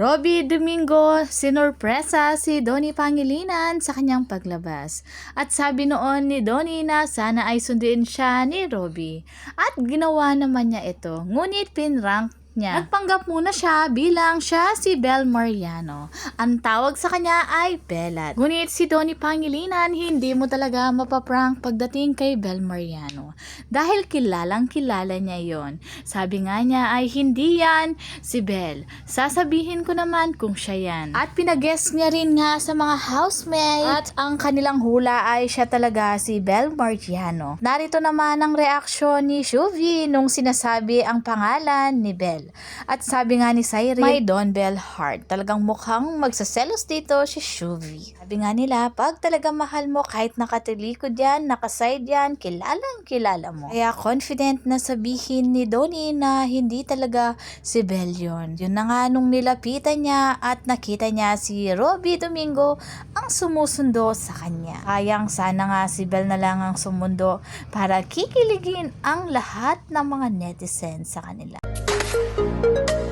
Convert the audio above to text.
Robby Domingo, sinurpresa si Donnie Pangilinan sa kanyang paglabas. At sabi noon ni Donnie na sana ay sunduin siya ni Robby. At ginawa naman niya ito, ngunit pinrank niya. Nagpanggap muna siya bilang siya si Bel Mariano. Ang tawag sa kanya ay Belat. Ngunit si Donnie Pangilinan, hindi mo talaga mapaprank pagdating kay Bel Mariano. Dahil kilalang kilala niya yon. Sabi nga niya ay hindi yan si Bel. Sasabihin ko naman kung siya yan. At pinag-guess niya rin nga sa mga housemates. At ang kanilang hula ay siya talaga si Bel Mariano. Narito naman ang reaksyon ni Shuvi nung sinasabi ang pangalan ni Bel. At sabi nga ni Cyril, may Don Bell heart. Talagang mukhang magsaselos dito si Shuvi. Sabi nga nila, pag talaga mahal mo, kahit nakatilikod yan, nakaside yan, kilalang kilala mo. Kaya confident na sabihin ni Donnie na hindi talaga si Bell yun. Yun na nga nung nilapitan niya at nakita niya si Robby Domingo ang sumusundo sa kanya. Kayang sana nga si Bell na lang ang sumundo para kikiligin ang lahat ng mga netizens sa kanila. Thank you.